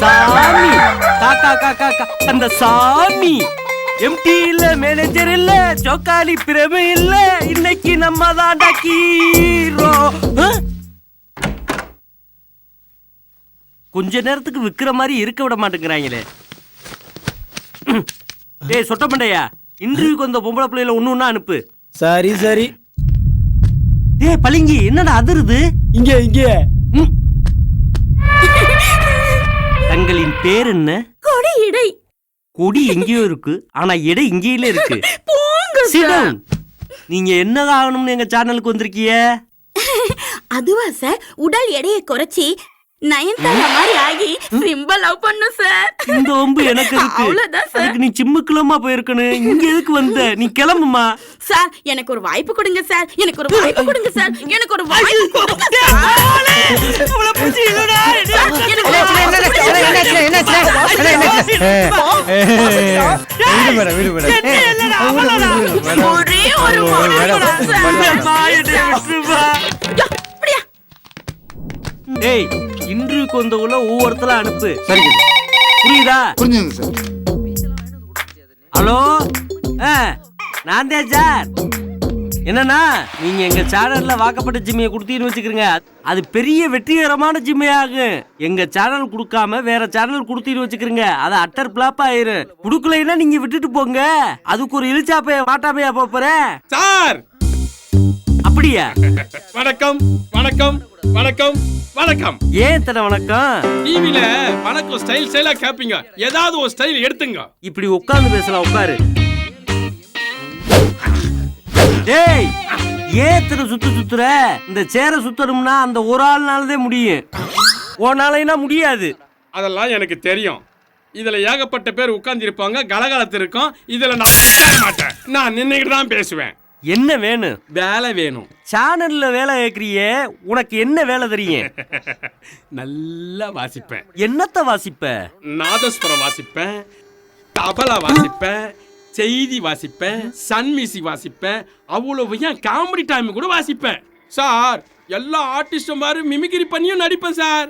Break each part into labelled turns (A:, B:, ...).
A: சாமி. காக்கா காக்கா அந்த சாமி. எம்டி இல்ல மேனேஜர் இல்ல ஜோக்காலி பிரபு இல்ல. இன்னைக்கு நம்ம தாண்டா ஹீரோ கொஞ்ச நேரத்துக்கு விக்கிற மாதிரி இருக்க விட மாட்டேங்கிறாங்களே. டேய் சொட்ட மண்டையா? இன்டர்வியூக்கு வந்த பொம்பளை பிள்ளைல ஒண்ணு ஒண்ணா அனுப்பு.
B: சரி சரி.
A: டேய் பளிங்கி என்னடா அதிருது?
B: இங்க இங்க.
A: ம். தங்களின் பேர் என்ன?
C: கொடி இடை.
A: கொடி எங்கேயோ இருக்கு. ஆனா எடை இங்கேயில இருக்கு. down. நீங்க என்னதான் ஆகணும்னு எங்க சேனலுக்கு வந்திருக்கீங்க?
C: அதுவா சார். உடல் எடையை குறைச்சி நயன்தாரா மாதிரி ஆகி ரொம்ப லவ் பண்ணும் சார்
A: இந்த ஒம்பு எனக்கு இருக்கு.
C: அவ்வளவுதான் சார்
A: நீ சிம்முக்குலமா போயிருக்கணும் இங்க எதுக்கு வந்த? நீ கிளம்புமா?
C: சார் எனக்கு ஒரு வாய்ப்பு கொடுங்க சார் எனக்கு ஒரு வாய்ப்பு கொடுங்க சார் எனக்கு ஒரு வாய்ப்பு கொடுங்க ஒரு. ஒரே
A: ஏய் இன்டர்வியூக்கு வந்தவங்கள ஒவ்வொருத்தல அனுப்பு.
D: சரிங்க
A: புரியுதா?
D: புரிஞ்சுங்க சார்.
A: ஹலோ? ஆ நான் தான் சார். என்னன்னா நீங்க எங்க சேனல்ல வாக்கப்பட்ட ஜிம்மையை கொடுத்தீங்கன்னு வச்சுக்கிறீங்க. அது பெரிய வெற்றிகரமான ஜிம்மே ஆகும் எங்க சேனல் கொடுக்காம வேற சேனல் கொடுத்தீங்கன்னு வச்சுக்கிறீங்க. அது அட்டர் பிளாப் ஆயிரும் கொடுக்கலைன்னா நீங்க விட்டுட்டு போங்க. அதுக்கு ஒரு இழிச்சாப்பைய மாட்டாமையா போறேன்
E: சார்!
A: அப்படியா?
E: வணக்கம் வணக்கம் வணக்கம். வணக்கம்.
A: ஏன் இத்தனை வணக்கம்?
E: டிவில வணக்கம் ஸ்டைல் ஸ்டைலா கேப்பீங்க. ஏதாவது ஒரு ஸ்டைல் எடுத்துங்க.
A: இப்படி உட்கார்ந்து பேசலாம் உட்காரு. டேய் ஏன் இத்தனை சுத்து சுத்துற? இந்த சேரை சுத்தணும்னா அந்த ஒரு ஆள்னாலதே முடியும். உன்னாலைனா முடியாது.
E: அதெல்லாம் எனக்கு தெரியும். இதுல ஏகப்பட்ட பேர் உட்கார்ந்து இருப்பாங்க கலகலத்து இருக்கும் இதுல நான் மாட்டேன் நான் நின்னுக்கிட்டு தான் பேசுவேன்.
A: என்ன வேணும்
E: வேலை வேணும்.
A: சேனல்ல வேலை கேக்குறியே உனக்கு என்ன வேலை தெரியும்?
E: நல்லா வாசிப்பேன்.
A: என்னத்த வாசிப்ப?
E: நாதஸ்வரம் வாசிப்பேன் தபலா வாசிப்பேன் செய்தி வாசிப்பேன் சன் மியூசிக் வாசிப்பேன் அவ்வளவு ஏன் காமெடி டைம் கூட வாசிப்பேன். சார் எல்லா ஆர்டிஸ்டும் மாதிரி மிமிக்ரி பண்ணியும் நடிப்பேன் சார்.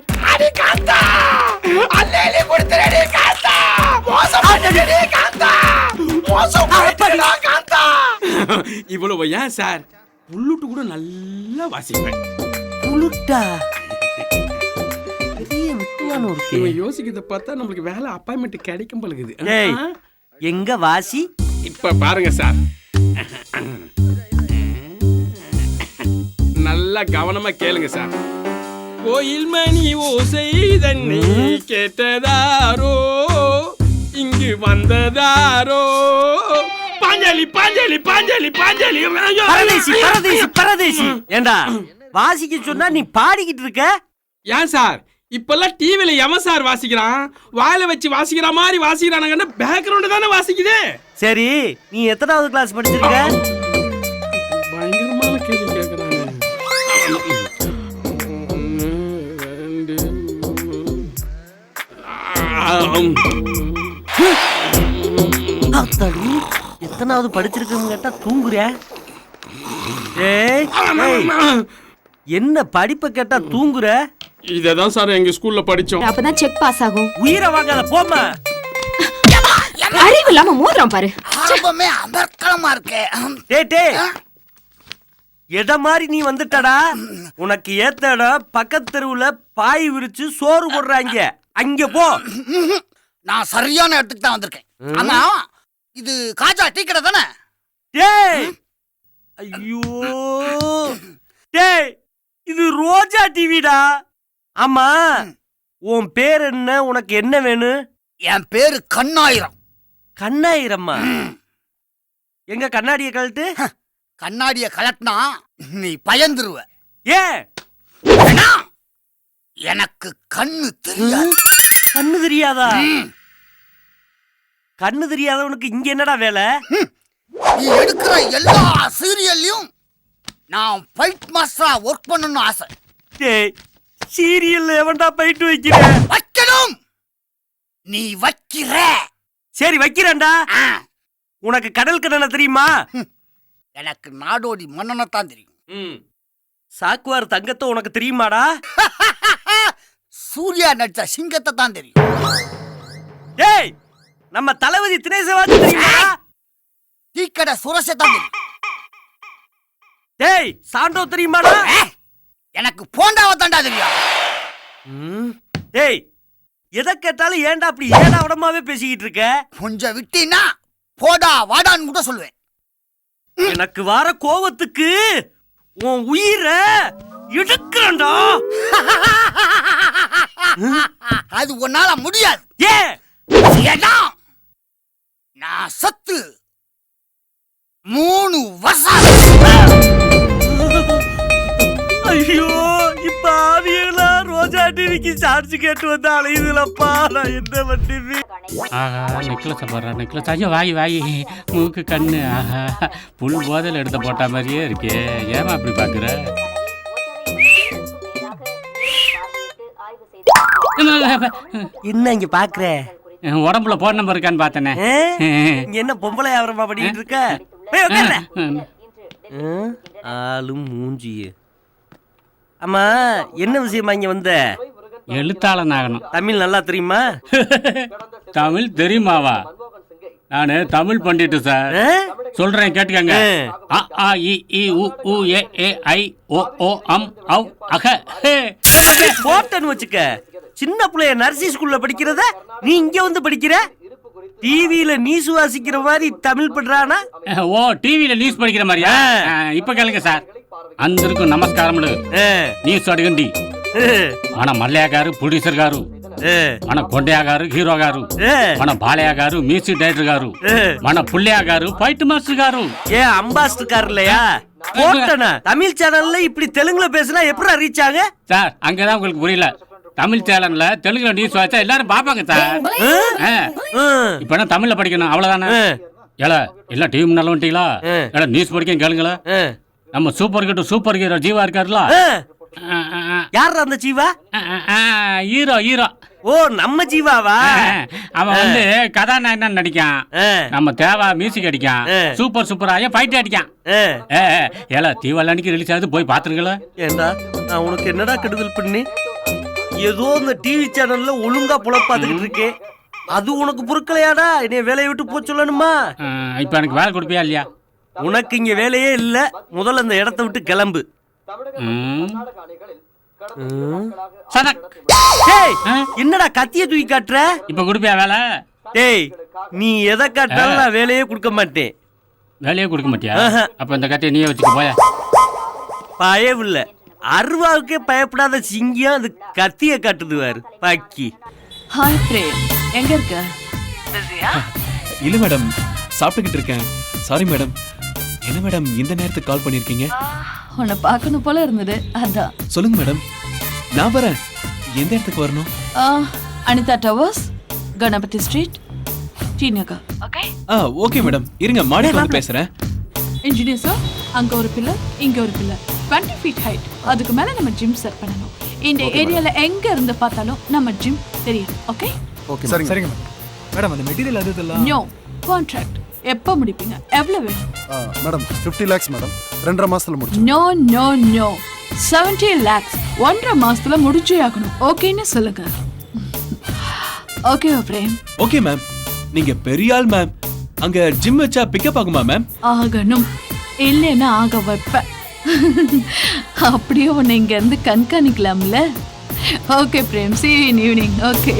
E: இவ்வளவு ஏன் சார்? புல்லுட்டு கூட நல்லா வாசிப்பேன்.
A: ஒரு
E: இவன் யோசிக்கிறத பார்த்தா நம்மளுக்கு வேலை அப்பாயின்மெண்ட் கிடைக்கும் பழகுது
A: எங்க வாசி?
E: இப்ப பாருங்க சார். நல்லா கவனமா கேளுங்க சார். கோயில் மணி ஓசை தன்னை கேட்டதாரோ? இங்கு வந்ததாரோ? பாஞ்சாலி பாஞ்சாலி பாஞ்சாலி பாஞ்சாலி.
A: பரதேசி பரதேசி. பரதேசி. ஏண்டா வாசிக்க சொன்னா நீ பாடிக்கிட்டு இருக்க?
E: ஏன் சார்? இப்பெல்லாம் டிவில எவன் சார் வாசிக்கிறான்? வாயில வச்சு வாசிக்கிற மாதிரி வாசிக்கிறானுங்கன்னா பேக்ரவுண்ட் தானே வாசிக்குது.
A: சரி நீ எத்தனாவது கிளாஸ் படிச்சிருக்க?
E: பயங்கரமான கேள்வி கேட்கறாங்க
A: எத்தனாவது படிச்சிருக்கன்னு கேட்டா தூங்குற ஏய், ஏய், என்ன படிப்பை கேட்டா தூங்குற?
E: இததான் சார் எங்க ஸ்கூல்ல படிச்சோம்.
F: அப்பதான் செக் பாஸ் ஆகும்.
A: உயிரை வாங்காத போம்மா.
F: அறிவு இல்லாம மோதிரம் பாரு.
D: ஆரம்பமே அமர்க்கலமா இருக்கே.
A: டேய் டேய். எட மாதிரி நீ வந்துட்டடா? உனக்கு ஏத்த இடம் பக்கத்து தெருவுல பாய் விரிச்சு சோறு போடுறாங்க. அங்க போ.
D: நான் சரியான இடத்துக்கு தான் வந்திருக்கேன். ஆமா இது காஜா டீ கடை தானே?
A: டேய்! ஐயோ! டேய்! இது ரோஜா டிவிடா? ஆமா. உன் பேர் என்ன? உனக்கு என்ன வேணும்?
D: என் பேரு கண்ணாயிரம்.
A: கண்ணாயிரம்மா? எங்க கண்ணாடியை கழட்டு?
D: கண்ணாடிய கலட்டினா நீ பயந்துருவ. ஏன்னா, எனக்கு கண்ணு தெரியாது.
A: கண்ணு தெரியாதா? கண்ணு தெரியாதவனுக்கு இங்க என்னடா வேலை?
D: நீ எடுக்கிற எல்லா சீரியல்லையும் நான் ஃபைட் மாஸ்டரா ஒர்க் பண்ணணும்னு ஆசை.
A: டேய் சீரியல்ல எவன்டா போயிட்டு வைக்கிறேன்
D: வைக்கணும்! நீ வைக்கிற!
A: சரி வைக்கிறேன்டா.
D: ஆ,
A: உனக்கு கடல் கடனை தெரியுமா?
D: எனக்கு நாடோடி மன்னனை தான் தெரியும்.
E: ம்.
A: சாக்குவார் தங்கத்தை உனக்கு தெரியுமாடா?
D: சூர்யா நடிச்ச சிங்கத்தை தான் தெரியும்.
A: டேய் நம்ம தளபதி தினேசவாதி தெரியுமா?
D: டீக்கடை சுரசை தெரியும்
A: டேய் சாண்டோ தெரியுமாடா?
D: எனக்கு போண்டாவை தாண்டா தெரியும்.
A: ம். டேய் எதை கேட்டாலும் ஏன்டா அப்படி ஏடா உடமாவே பேசிக்கிட்டு இருக்க?
D: கொஞ்சம் விட்டீன்னா போடா வாடான்னு கூட சொல்லுவேன்.
A: எனக்கு வர கோவத்துக்கு உன் உயிரை எடுக்கிறேன்டா.
D: அது உன்னால முடியாது.
A: ஏ!
D: ஏடா! நான் சத்து. மூணு வருஷம்
A: ஐயோ இப்ப ஆவியெல்லாம் ரோஜா டிவிக்கு சார்ஜ் கேட்டு வந்து அலையுதுலப்பா. நான் என்ன பண்ணுவேன்
B: ஆஹா நெக்லஸ் போடுறா நெக்லஸ். ஐயோ வாய் வாய். மூக்கு கண்ணு. ஆஹா புல் போதையில் எடுத்து போட்ட மாதிரியே இருக்கே. ஏமா அப்படி பார்க்குற?
A: என்ன இங்க பாக்குற
B: உடம்புல போன் நம்பர் இருக்கான்னு பார்த்தனே.
A: இங்க என்ன பொம்பளை வியாபாரமா பண்ணிட்டு இருக்க? ஆளும் மூஞ்சிய. ஆமா என்ன விஷயமா இங்க வந்த?
B: எழுத்தாளன் ஆகணும்
A: தமிழ் நல்லா தெரியுமா?
B: தமிழ் தெரியுமாவா? நானு தமிழ் பண்டிட்டு சார்
A: ஆ?
B: சொல்றேன் கேட்டுக்கங்க அ ஆ இ இ உ உ ஏ ஏ ஐ ஓ ஓ அம் அவ் அக ஹே.
A: போட்டேன்னு வச்சுக்க சின்ன பிள்ளைய நர்சி ஸ்கூல்ல படிக்கிறத நீ இங்க வந்து படிக்கிற டிவியில நீ சுவாசிக்கிற மாதிரி தமிழ் பண்றானா
B: ஓ டிவியில நியூஸ் படிக்கிற மாதிரியா ஆ, இப்ப கேளுங்க சார் అందరికీ నమస్కారములు
A: ஆ,
B: న్యూస్ అడగండి
A: ஆ,
B: మన మల్లయ్య గారు ప్రొడ్యూసర్ గారు
A: ஆ,
B: మన కొండయ్య గారు హీరో గారు
A: ஆ.
B: మన బాలయ్య గారు మ్యూజిక్ డైరెక్టర్ గారు మన పుల్లయ్య గారు ఫైట్ మాస్టర్ గారు
A: ஏன் அம்பாஸ்டர் கார் இல்லையா போட்டனா தமிழ் சேனல்ல இப்படி தெலுங்குல பேசினா எப்படி ரீச் ஆக
B: சார் அங்கதான் உங்களுக்கு புரியல தமிழ் சேனல்ல தெலுங்குல நியூஸ் வச்சா எல்லாரும் பாப்பாங்க சார் ஆ. இப்ப என்ன தமிழ்ல படிக்கணும் அவ்வளவுதானே ஏல எல்லாம் டிவி முன்னால வந்துட்டீங்களா
A: ஆ.
B: ஏல நியூஸ் படிக்க கேளுங்களா நம்ம super hero super hero Jeeva இருக்காருல
A: யார் அந்த ஜீவா
B: ஹீரோ ஹீரோ
A: ஓ நம்ம ஜீவாவா?
B: அவன் வந்து கதாநாயகன் நடிக்கான். நம்ம தேவா மியூசிக் அடிக்கான். சூப்பர் சூப்பராக ஃபைட் அடிக்கான். ஏல தீவாளி ரிலீஸ் ஆகுது போய் பாத்துருங்களா
A: ஏண்டா நான் உனக்கு என்னடா கெடுதல் பண்ணி? ஏதோ இந்த டிவி சேனல்ல ஒழுங்கா புலப்பாத்துக்கிட்டு இருக்கேன். அது உனக்கு பொறுக்கலையாடா? என்னைய வேலையை விட்டு போக சொல்லணுமா?
B: இப்போ எனக்கு வேலை கொடுப்பியா இல்லையா?
A: உனக்கு இங்க வேலையே இல்ல. முதல்ல இந்த இடத்த விட்டு கிளம்பு? என்னடா கத்திய தூக்கி காட்டுற?
B: இப்போ கொடுப்பியா வேலை?
A: டேய் நீ எதை காட்டாலும் நான் வேலையே கொடுக்க மாட்டேன்.
B: வேலையே கொடுக்க மாட்டியா?
A: ஆஹா.
B: அப்போ இந்த கத்தையை நீயே வச்சுக்க போய.
A: பயவில்ல. அருவாவுக்கே பயப்படாத சிங்கம் அது கத்திய காட்டுதுவாரு. பாக்கி.
G: ஹாய் பிரேம் எங்க இருக்க?
H: இல்ல மேடம் சாப்பிட்டுக்கிட்டு இருக்கேன். Sorry madam. என்ன மேடம் இந்த நேரத்துக்கு கால் பண்ணிருக்கீங்க
G: உன்னை பார்க்கணும் போல இருந்தது. அதான்.
H: சொல்லுங்க மேடம். நான் வரேன். எந்த இடத்துக்கு வரணும்?
G: ஆ, Anitha towers Ganapathi street T Nagar okay?
H: ஆ ஓகே மேடம். இருங்க மாடிக்கு வந்து பேசுறேன்.
G: இன்ஜினியர் சார் அங்க ஒரு பில்லர் இங்க ஒரு பில்லர் டுவெண்ட்டி ஃபீட் ஹைட் அதுக்கு மேல நம்ம ஜிம் செட் பண்ணணும். இந்த ஏரியால எங்க இருந்து பார்த்தாலும் நம்ம ஜிம் தெரியும். ஓகே
I: சரிங்க சரிங்க மேடம் அந்த மெட்டீரியல் அது இதெல்லாம்?
G: நோ கான்ட்ராக்ட் எப்போ முடிப்பீங்க? எவ்வளவு வேணும்?
I: மேடம் ஃபிஃப்டி லேக்ஸ் மேடம் ரெண்டரை மாசத்துல முடிச்சு
G: no no no seventy lakhs ஒன்றரை மாசத்துல முடிச்சே ஆகணும். ஓகேன்னு சொல்லுங்க. Okay frame.
H: ஓகே மேம் நீங்க பெரிய ஆள் மேம் அங்க ஜிம் வச்சா பிக்கப் ஆகுமா மேம்
G: ஆகணும். இல்லைன்னா ஆக வைப்பேன் அப்படியே உன்னை இங்க இருந்து கண்காணிக்கலாம்ல. Okay Prem. See evening okay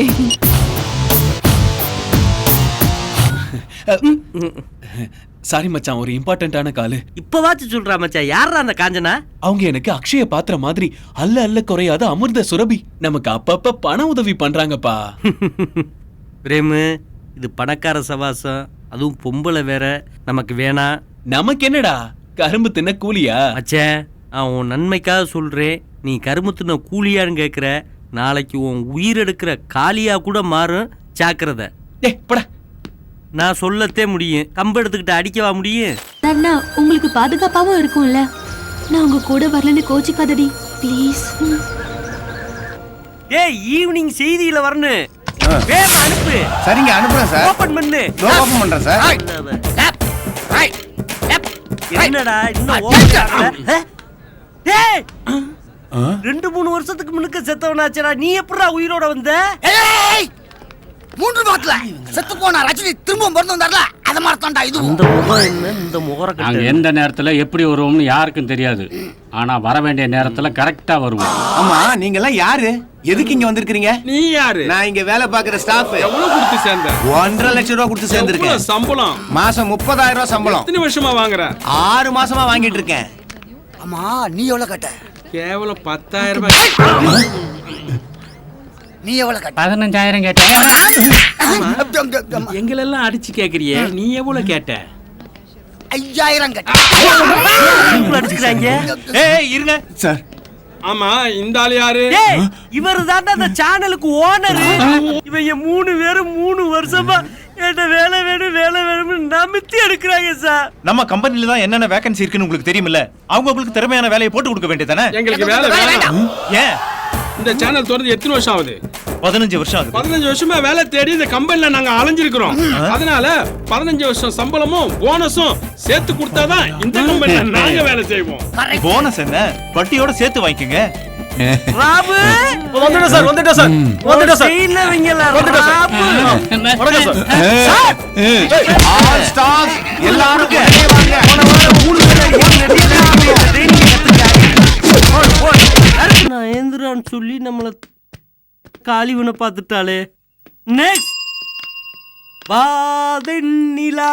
H: sorry மச்சான் ஒரு இம்பார்ட்டன்டான காலு.
A: இப்பவாச்சும் சொல்றா மச்சான். யாரா அந்த காஞ்சனா?
H: அவங்க எனக்கு அக்ஷய பாத்திர மாதிரி அல்ல அல்ல குறையாத அமிர்த சுரபி. நமக்கு அப்பப்ப பண உதவி பண்றாங்கப்பா.
A: பிரேமு இது பணக்கார சவாசம். அதுவும் பொம்பளை வேற. நமக்கு வேணாம்
H: நமக்கு என்னடா? கரும்பு தின்ன கூலியா?
A: மச்சேன் நான் உன் நன்மைக்காக சொல்றேன். நீ கரும்பு தின்ன கூலியான்னு கேட்குற நாளைக்கு உன் உயிர் எடுக்கிற காலியா கூட மாறும். ஜாக்கிரதை.
H: டேய் போடா.
A: நான் சொல்லத்தே முடியும். கம்பு எடுத்துக்கிட்டு அடிக்கவா முடியும்?
F: அண்ணா உங்களுக்கு பாதுகாப்பாவும் இருக்கும்ல. நான் உங்க கூட வரலன்னு கோச்சிக்காதடி. ப்ளீஸ்
A: ஏய் ஈவினிங் செய்தியில வரணும் வேகமா அனுப்பு.
I: சரிங்க அனுப்புறேன் சார்.
A: ஓபன் பண்ணு.
I: ஓபன் பண்றேன் சார்.
A: என்னடா இன்னும் ஓபன்? டேய்! ரெண்டு மூணு வருஷத்துக்கு முன்னுக்க செத்தவனாச்சடா. நீ எப்படா உயிரோட வந்த?
D: ஏய்! மூன்று மாதத்துல செத்து போன ரஜினி திரும்ப பிறந்து வந்தார்ல? அத மாதிரி தான்டா இது
A: இந்த முகம் என்ன? இந்த முகர
B: நாங்க எந்த நேரத்துல எப்படி வருவோம்னு யாருக்கும் தெரியாது. ஆனா வர வேண்டிய நேரத்துல கரெக்டா வருவோம்.
H: ஆமா நீங்க எல்லாம் யாரு? எதுக்கு இங்க வந்திருக்கீங்க
E: நீ யாரு?
H: நான் இங்க வேலை பாக்குற ஸ்டாஃப்
E: எவ்வளவு கொடுத்து சேர்ந்த?
H: ஒன்றரை லட்சம் ரூபாய் கொடுத்து சேர்ந்திருக்கேன்.
E: சம்பளம்?
H: மாசம் முப்பதாயிரம் ரூபாய் சம்பளம்.
E: எத்தனை வருஷமா வாங்குற?
H: ஆறு மாசமா வாங்கிட்டு இருக்கேன்.
D: ஆமா நீ எவ்வளவு கட்ட?
E: கேவலம் பத்தாயிரம் ரூபாய்.
D: நீ எவ்வளவு கட்ட
B: பதினஞ்சாயிரம் கேட்டேன்
E: எங்களெல்லாம் அடிச்சு கேக்குறியே நீ எவ்வளவு கேட்ட?
D: ஐயாயிரம் கட்ட.
A: அடிச்சுக்கிறாங்க?
H: ஏய் இருங்க. சார்.
E: ஆமா இந்த ஆள் யாரு?
A: இவர் தாண்டா அந்த சேனலுக்கு ஓனர் இவங்க மூணு பேரும் மூணு வருஷமா என்ன வேலை வேணும் வேலை வேணும்னு நமித்தி எடுக்கிறாங்க சார்.
H: நம்ம கம்பெனில தான் என்னென்ன வேகன்சி இருக்குன்னு உங்களுக்கு தெரியுமில்ல? அவங்க உங்களுக்கு திறமையான வேலையை போட்டு கொடுக்க வேண்டியதானே
E: எங்களுக்கு வேலை வேணாம்.
H: ஏன்?
E: இந்த சேனல் திறந்து எத்தனை வருஷம் ஆகுது?
H: பதினஞ்சு வருஷம் ஆகுது.
E: பதினஞ்சு வருஷமா வேலை தேடி இந்த கம்பெனில நாங்க அலைஞ்சிருக்கிறோம். அதனால பதினஞ்சு வருஷம் சம்பளமும் போனஸும் சேர்த்து கொடுத்தாதான் இந்த கம்பெனில நாங்க வேலை செய்வோம்.
H: போனஸ் என்ன? வட்டியோட சேர்த்து வாங்கிக்கோங்க.
A: ராபு!
H: வந்துட்டோம் சார் வந்துட்டோம் சார். வந்துட்டோம் சார்.
A: வைங்களா ராபு!
H: வணக்கம் சார். ஆல் ஸ்டாஃப் எல்லாரும் வெளியே வாங்க போன வாரம் மூணு
A: நான் ஏந்திரான்னு சொல்லி நம்மள காளிவனை பார்த்துட்டாளே. நெக்ஸ்ட் வாதெண்ணிலா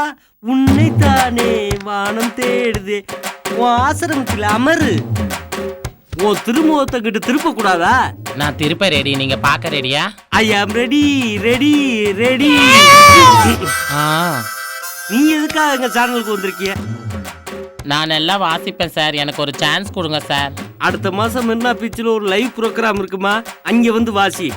A: உன்னை தானே வானம் தேடுதே. உன் ஆசிரமத்தில் அமரு. உன் திருமுகத்தை கிட்ட திருப்ப கூடாதா
J: நான் திருப்ப ரெடி நீங்க பார்க்க ரெடியா
A: ஐ ஆம் ரெடி ரெடி ரெடி நீ எதுக்காக எங்க சேனலுக்கு வந்திருக்கிய?
J: நான் எல்லாம் வாசிப்பேன் சார். எனக்கு ஒரு சான்ஸ் கொடுங்க சார்.
A: அடுத்த மாசம் மெரினா பீச்சில் ஒரு லைவ் ப்ரோக்ராம் இருக்குமா? அங்க வந்து வாசி.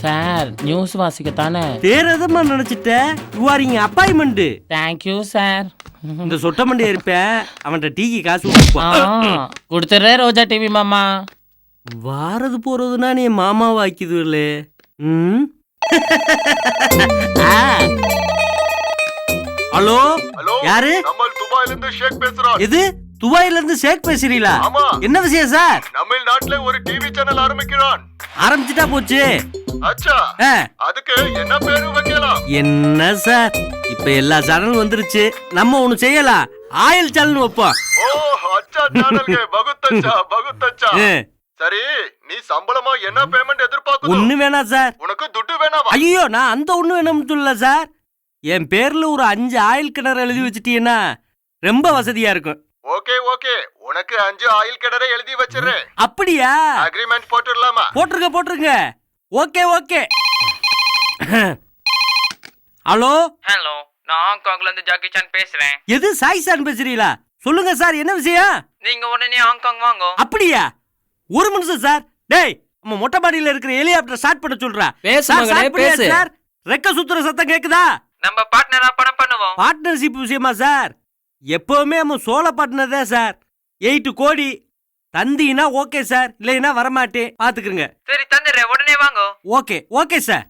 J: சார் நியூஸ் வாசிக்க தானே
A: தேரதமா நினைச்சிட்ட? யூ ஆர் இங்க அப்பாயின்மெண்ட்
J: தேங்க்யூ சார்
A: இந்த சொட்ட மண்டியா இருப்பேன் அவன்கிட்ட டீக்கு காசு
J: கொடுத்துட்றே ரோஜா டிவி மாமா.
A: வாரது போறதுன்னா நீ மாமாவை ஆக்கிதுல ம்? ஆ. ஹலோ? யாரு?
I: துபாயில இருந்து ஷேக் பேசுறான்
A: எது? துபாயில இருந்து ஷேக் பேசுறீங்களா?
I: ஆமா.
A: என்ன விஷயம் சார்?
I: தமிழ்நாட்டுல ஒரு டிவி சேனல் ஆரம்பிக்கிறான்.
A: ஆரம்பிச்சிட்டா போச்சு.
I: அச்சா. அதுக்கு என்ன பேரு வைக்கலாம்?
A: என்ன சார்? இப்ப எல்லா சேனலும் வந்துருச்சு. நம்ம ஒண்ணு செய்யலாம். ஆயில் சேனல் வைப்போம்.
I: ஓ அச்சா சேனல்ಗೆ பகுத்தச்சா பகுத்தச்சா. சரி நீ சம்பளமா என்ன பேமெண்ட் எதிர்பார்க்கணும்
A: ஒண்ணு வேணாம் சார்.
I: உனக்கு துட்டு வேணாமா
A: ஐயோ நான் அந்த ஒண்ணு வேணும்னு சொல்லல சார். என் பேர்ல ஒரு அஞ்சு ஆயில் கிணறு எழுதி வச்சிட்டீங்கன்னா ரொம்ப வசதியா இருக்கும்.
I: Okay okay. உனக்கு அஞ்சு ஆயில் கிணறை எழுதி வச்சிடுறேன்.
A: அப்படியா?
I: அக்ரிமெண்ட் போட்டுடலாமா?
A: போட்டுருங்க போட்டுருங்க. Okay okay. ஹலோ?
J: ஹலோ நான் ஹாங்காங்ல இருந்து ஜாக்கி சான் பேசுறேன்.
A: எது சாய் சார் பேசுறீங்களா? சொல்லுங்க சார் என்ன விஷயம்?
J: நீங்க உடனே ஹாங்காங் வாங்க.
A: அப்படியா? ஒரு நிமிஷம் சார். டேய் நம்ம மொட்டை மாடியில இருக்கிற ஹெலிகாப்டர் ஸ்டார்ட் பண்ண சொல்றா.
J: பேசு
A: சார்,
J: பேசு.
A: ரெக்க சுத்துற சத்தம் கேக்குதா?
J: நம்ம பார்ட்னரா படம் பண்ணுவோம்.
A: பார்ட்னர்ஷிப் விஷயமா சார்? எப்பவுமே நம்ம சோழ பார்ட்னர் தான் சார். எயிட்டு கோடி. தந்தீங்கன்னா ஓகே சார். இல்லைன்னா வரமாட்டேன். பாத்துக்கிறங்க
J: சரி தந்துடுறேன். உடனே வாங்க.
A: Okay okay sir.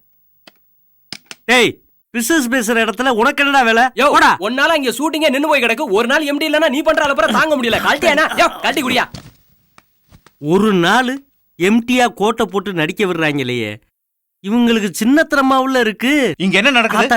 A: டேய் பிசினஸ் பேசுற இடத்துல உனக்கு என்னடா வேலை?
K: யோ
A: போடா.
K: ஒன்னால இங்க ஷூட்டிங்கே நின்னு போய் கிடக்கு. ஒரு நாள் எம்டி இல்லனா நீ பண்ற அலப்பற தாங்க முடியல. கழட்டியானா யோ கழட்டி குடியா.
A: ஒரு நாள் எம்டியா கோட்டை போட்டு நடிக்க விடுறாங்களே. இவங்களுக்கு சின்னத்தனமாவுல இருக்கு.
H: இங்க என்ன நடக்குது?